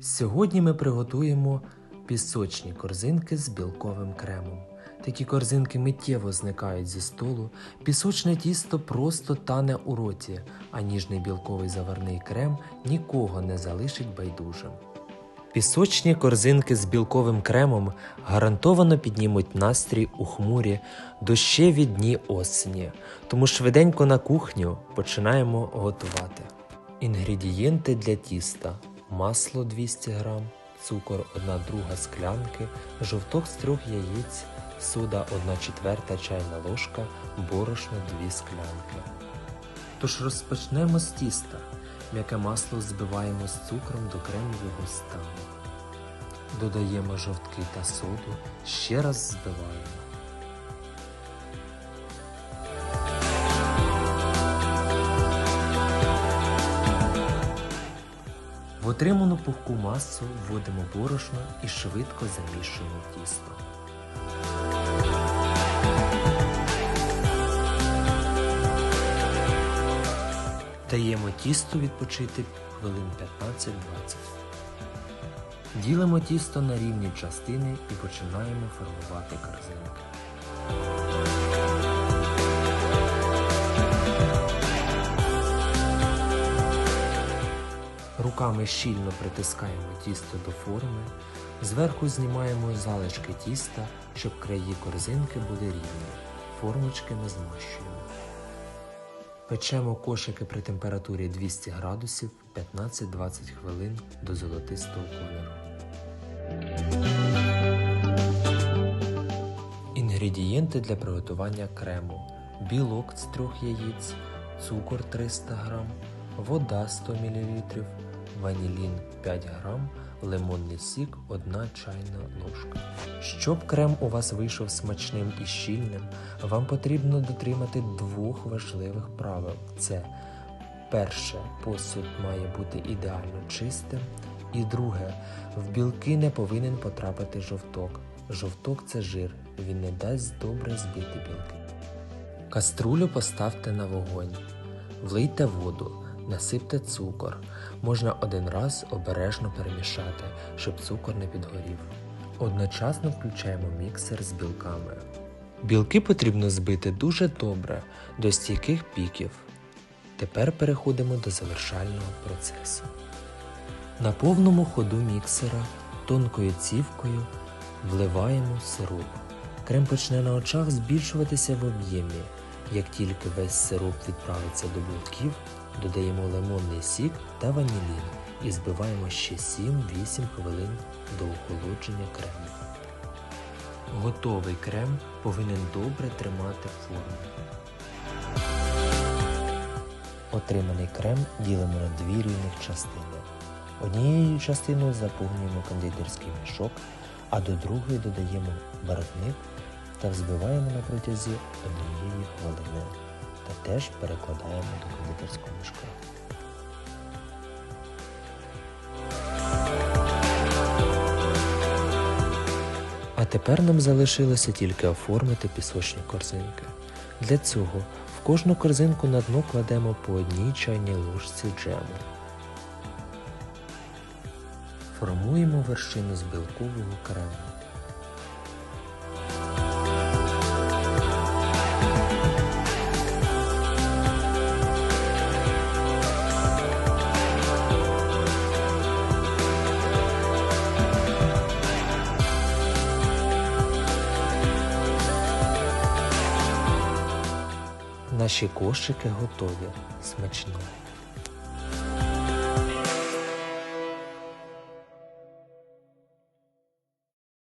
Сьогодні ми приготуємо пісочні корзинки з білковим кремом. Такі корзинки миттєво зникають зі столу, пісочне тісто просто тане у роті, а ніжний білковий заварний крем нікого не залишить байдужим. Пісочні корзинки з білковим кремом гарантовано піднімуть настрій у хмурі дощеві дні осені, тому швиденько на кухню починаємо готувати. Інгредієнти для тіста: масло 200 г, цукор 1 друга склянки, жовток з трьох яєць, сода 1 четверта чайна ложка, борошно 2 склянки. Тож розпочнемо з тіста. М'яке масло збиваємо з цукром до кремового стану. Додаємо жовтки та соду, ще раз збиваємо. Отриману пухку масу вводимо борошно і швидко замішуємо тісто. Даємо тісту відпочити хвилин 15-20. Ділимо тісто на рівні частини і починаємо формувати корзинки. Руками щільно притискаємо тісто до форми, зверху знімаємо залишки тіста, щоб краї корзинки були рівні. Формочки не змащуємо. Печемо кошики при температурі 200 градусів 15-20 хвилин до золотистого кольору. Інгредієнти для приготування крему: білок з трьох яєць, цукор 300 г, вода 100 мл, ванілін 5 г, лимонний сік 1 чайна ложка. Щоб крем у вас вийшов смачним і щільним, вам потрібно дотримати двох важливих правил: це перше, посуд має бути ідеально чистим, і друге, в білки не повинен потрапити жовток. Жовток це жир, він не дасть добре збити білки. Каструлю поставте на вогонь, влийте воду, насипте цукор. Можна один раз обережно перемішати, щоб цукор не підгорів. Одночасно включаємо міксер з білками. Білки потрібно збити дуже добре до стійких піків. Тепер переходимо до завершального процесу. На повному ходу міксера тонкою цівкою вливаємо сироп. Крем почне на очах збільшуватися в об'ємі. Як тільки весь сироп відправиться до білків, додаємо лимонний сік та ванілін і збиваємо ще 7-8 хвилин до охолодження крему. Готовий крем повинен добре тримати форму. Отриманий крем ділимо на дві рівних частини. Однією частиною заповнюємо кондитерський мішок, а до другої додаємо барвник та взбиваємо на протязі однієї хвилини та теж перекладаємо до кондитерського мішка. А тепер нам залишилося тільки оформити пісочні корзинки. Для цього в кожну корзинку на дно кладемо по одній чайній ложці джему. Формуємо вершину з білкового крему. Наші кошики готові. Смачно!